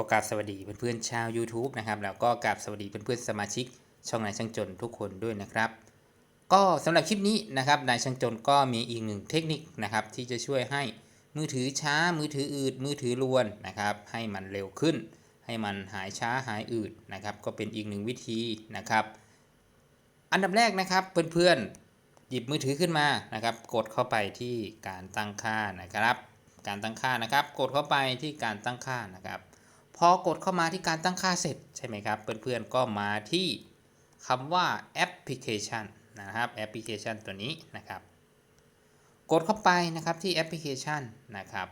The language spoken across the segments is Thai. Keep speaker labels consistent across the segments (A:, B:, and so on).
A: ก็กราบสวัสดีเพื่อนๆชาว YouTube นะครับแล้วก็กราบสวัสดีเพื่อนๆสมาชิก ช่องนายช่างจนทุกคนด้วยนะครับ ก็สำหรับคลิปนี้นะครับนายช่างจนก็มีอีกหนึ่งเทคนิคนะครับที่จะช่วยให้มือถือช้ามือถืออืดมือถือรวนนะครับให้มันเร็วขึ้น ให้มันหายช้าหายอืดนะครับก็เป็นอีกหนึ่งวิธีนะครับ อันดับแรกนะครับเพื่อนๆหยิบมือถือขึ้นมานะครับ กดเข้าไปที่การตั้งค่านะครับ การตั้งค่านะครับ กดเข้าไปที่การตั้งค่านะครับ พอกดเข้ามาที่การตั้งค่าเสร็จใช่ไหมครับ เพื่อนๆก็มาที่คำว่าแอปพลิเคชันนะครับแอปพลิเคชันตัวนี้นะครับ กดเข้าไปนะครับที่แอปพลิเคชันนะครับ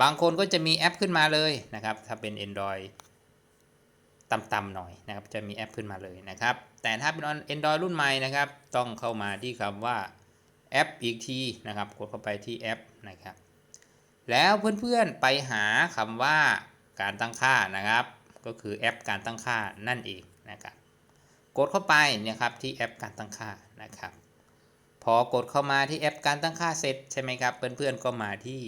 A: บางคนก็จะมีแอปขึ้นมาเลยนะครับ ถ้าเป็น Android ต่ำๆหน่อยนะครับ จะมีแอปขึ้นมาเลยนะครับ แต่ถ้าเป็น Android รุ่นใหม่นะครับ ต้องเข้ามาที่คำว่าแอปอีกทีนะครับ กดเข้าไปที่แอปนะครับ แล้วเพื่อนๆไปหาคำว่า การตั้งค่านะครับ ก็คือแอปการตั้งค่านั่นเองนะครับกดเข้าไปเนี่ยครับที่แอปการตั้งค่านะครับ พอกดเข้ามาที่แอปการตั้งค่าเสร็จใช่ไหมครับเพื่อนๆก็มาที่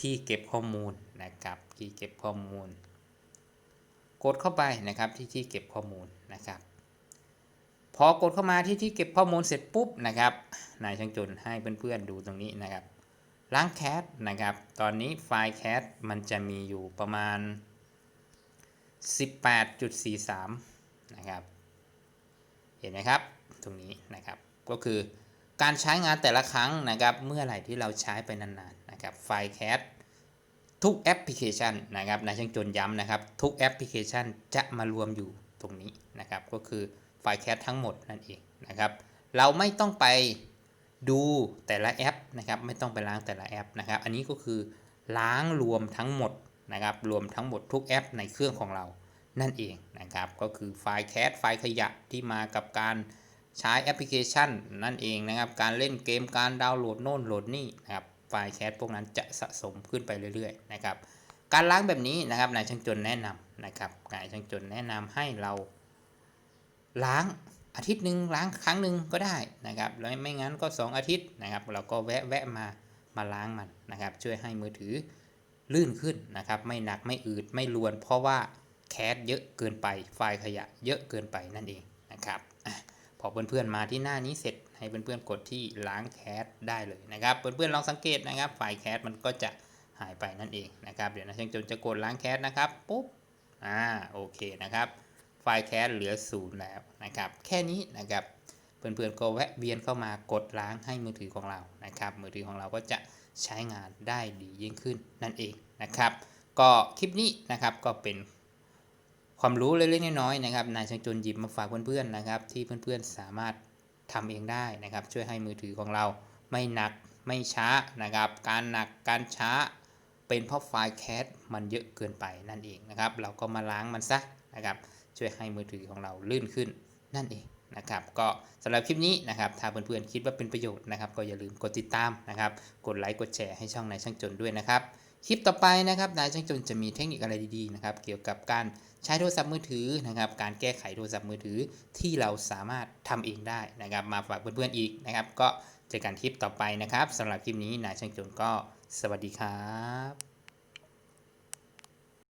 A: ที่เก็บข้อมูลนะครับที่เก็บข้อมูล กดเข้าไปนะครับที่ที่เก็บข้อมูลนะครับ พอกดเข้ามาที่ที่เก็บข้อมูลเสร็จปุ๊บนะครับนายช่างจนให้เพื่อนๆดูตรงนี้นะครับ ล้างแคสนะครับ ตอนนี้ไฟล์แคสมันจะมีอยู่ประมาณ 18.43 นะครับ เห็นไหมครับ ตรงนี้นะครับ ก็คือการใช้งานแต่ละครั้งนะครับ เมื่อไหร่ที่เราใช้ไปนานๆนะครับ ไฟล์แคสทุกแอปพลิเคชันนะครับนายช่างจนย้ำนะครับ ทุกแอปพลิเคชันจะมารวมอยู่ตรงนี้นะครับ ก็คือไฟล์แคสทั้งหมดนั่นเองนะครับ เราไม่ต้องไป ดูแต่ละแอปนะครับไม่ต้องไปล้างแต่ละแอปนะครับ อันนี้ก็คือล้างรวมทั้งหมดนะครับรวมทั้งหมดทุกแอปในเครื่องของเรานั่นเองนะครับก็คือไฟล์แคสไฟล์ขยะที่มากับการใช้แอปพลิเคชันนั่นเองนะครับ การเล่นเกมการดาวน์โหลดโน่นโหลดนี่นะครับไฟล์แคสพวกนั้นจะสะสมขึ้นไปเรื่อยๆนะครับการล้างแบบนี้นะครับนายช่างจนแนะนำนะครับนายช่างจนแนะนำให้เราล้าง อาทิตย์หนึ่งล้างครั้งหนึ่งก็ได้นะครับแล้วไม่งั้นก็ 2 อาทิตย์นะครับ เราก็แวะแวะมามาล้างมันนะครับ ช่วยให้มือถือลื่นขึ้นนะครับ ไม่หนักไม่อืดไม่รวน เพราะว่าแคสเยอะเกินไปไฟล์ขยะเยอะเกินไปนั่นเองนะครับอพอเพื่อนๆมาที่หน้านี้เสร็จให้เพื่อนๆกดที่ล้างแคสได้เลยนะครับเพื่อนๆลองสังเกตนะครับ ไฟล์แคสมันก็จะหายไปนั่นเองนะครับ เดี๋ยวนะช่างจนจะกดล้างแคสนะครับปุ๊บอ่าโอเคนะครับ ไฟล์แคสเหลือศูนย์แล้วนะครับ แค่นี้นะครับ เพื่อนๆก็แวะเวียนเข้ามากดล้างให้มือถือของเรานะครับ มือถือของเราก็จะใช้งานได้ดียิ่งขึ้นนั่นเองนะครับ ก็คลิปนี้นะครับก็เป็นความรู้เล็กๆน้อยๆนะครับนายช่างจนหยิบมาฝากเพื่อนๆนะครับ ที่เพื่อนๆสามารถทำเองได้นะครับ ช่วยให้มือถือของเราไม่หนักไม่ช้านะครับ การหนักการช้าเป็นเพราะไฟล์แคสมันเยอะเกินไปนั่นเองนะครับ เราก็มาล้างมันซะนะครับ ช่วยให้มือถือของเราลื่นขึ้นนั่นเองนะครับก็สำหรับคลิปนี้นะครับถ้าเพื่อนๆคิดว่าเป็นประโยชน์นะครับ ก็อย่าลืมกดติดตามนะครับ กดไลค์กดแชร์ให้ช่องนายช่างจนด้วยนะครับ คลิปต่อไปนะครับนายช่างจนจะมีเทคนิคอะไรดีๆนะครับ เกี่ยวกับการใช้โทรศัพท์มือถือนะครับ การแก้ไขโทรศัพท์มือถือที่เราสามารถทำเองได้นะครับ มาฝากเพื่อนๆอีกนะครับ ก็เจอกันคลิปต่อไปนะครับสำหรับคลิปนี้นายช่างจนก็สวัสดีครับ